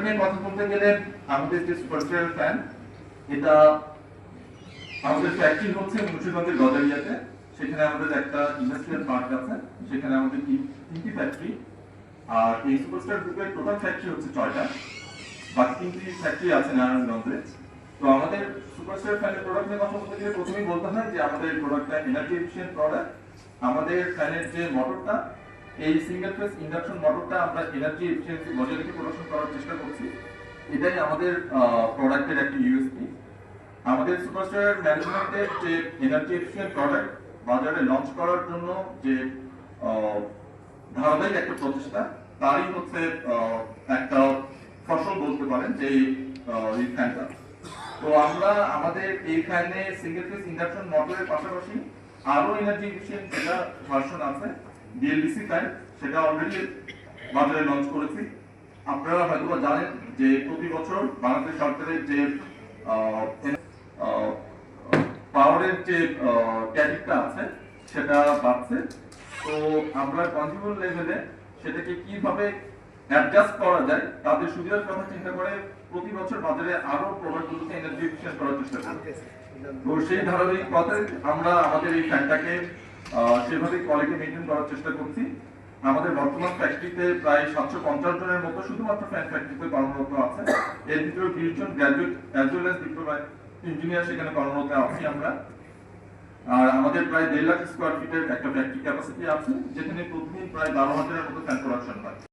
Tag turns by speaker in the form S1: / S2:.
S1: নিয়ে কথা বলতে গেলে আমাদের যে সুপারস্টার ফ্যান এটা আমাদের ফ্যাক্টরি হচ্ছে মুন্সিগঞ্জের গজারিয়াতে। সেখানে আমাদের একটা ইন্ডাস্ট্রিয়াল পার্ক আছে, সেখানে আমাদের তিন- তিনটি ফ্যাক্টরি আর এই সুপারস্টার গ্রুপের টোটাল ফ্যাক্টরি হচ্ছে ছয়টা। বাকি তিনটি ফ্যাক্টরি আছে নারায়ণগঞ্জে। তো আমাদের সুপারস্টার ফ্যানের প্রোডাক্ট নিয়ে কথা বলতে গেলে প্রথমেই বলতে হয় যে আমাদের প্রোডাক্টটা এনার্জি এফিশিয়েন্ট প্রোডাক্ট আমাদের ফ্যানের যে মোটরটা এই সিঙ্গেল ফেজ ইন্ডাকশন মোটরটা আমরা এনার্জি এফিশিয়েন্সি বজায় রেখে প্রোডাকশন করার চেষ্টা করছি। এটাই আমাদের প্রোডাক্টের একটা ইউএসপি আমাদের সুপারস্টার ম্যানেজমেন্টের যে এনার্জি এফিশিয়েন্ট প্রোডাক্ট বাজারে লঞ্চ করার জন্য যে ধারাবাহিক একটা প্রচেষ্টা, তারই হচ্ছে একটা ফসল বলতে পারেন যে এই ফ্যানটা তো আমরা আমাদের এই ফ্যানে সিঙ্গেল ফেজ ইন্ডাকশন মোটরের পাশাপাশি আরও এনার্জি এফিশিয়েন্ট যেটা ভার্সন আছে ডিএলডিসি ফ্যান সেটা অলরেডি বাজারে লঞ্চ করেছি। আপনারা হয়তো জানেন যে প্রতি বছর বাংলাদেশ সরকারের যে পাওয়ারের যে ট্যারিফটা আছে, সেটা বাড়ছে। তো আমরা কনজিউমার লেভেলে সেটাকে কীভাবে অ্যাডজাস্ট করা যায়, তাদের সুবিধার কথা চিন্তা করে প্রতি বছর বাজারে আরও প্রোডাক্টগুলোকে এনার্জি এফিশিয়েন্ট করার চেষ্টা করি তো সেই ধারাবাহিক পথে আমরা আমাদের এই ফ্যানটাকে সেভাবে কোয়ালিটি মেনটেন করার চেষ্টা করছি। আমাদের বর্তমান ফ্যাক্টরিতে প্রায় সাতশো পঞ্চাশ জনের মতো শুধুমাত্র ফ্যান ফ্যাক্টরিতে কর্মরত আছে। এর ভিতরে তিরিশ জন graduate as well diploma engineer সেখানে কর্মরত আছি আমরা। আর আমাদের প্রায় দেড় লাখ স্কোয়ার ফিটের একটা ফ্যাক্টরি ক্যাপাসিটি আছে, যেখানে প্রতিদিন প্রায় বারো হাজারের মতো ফ্যান প্রোডাকশন হয়।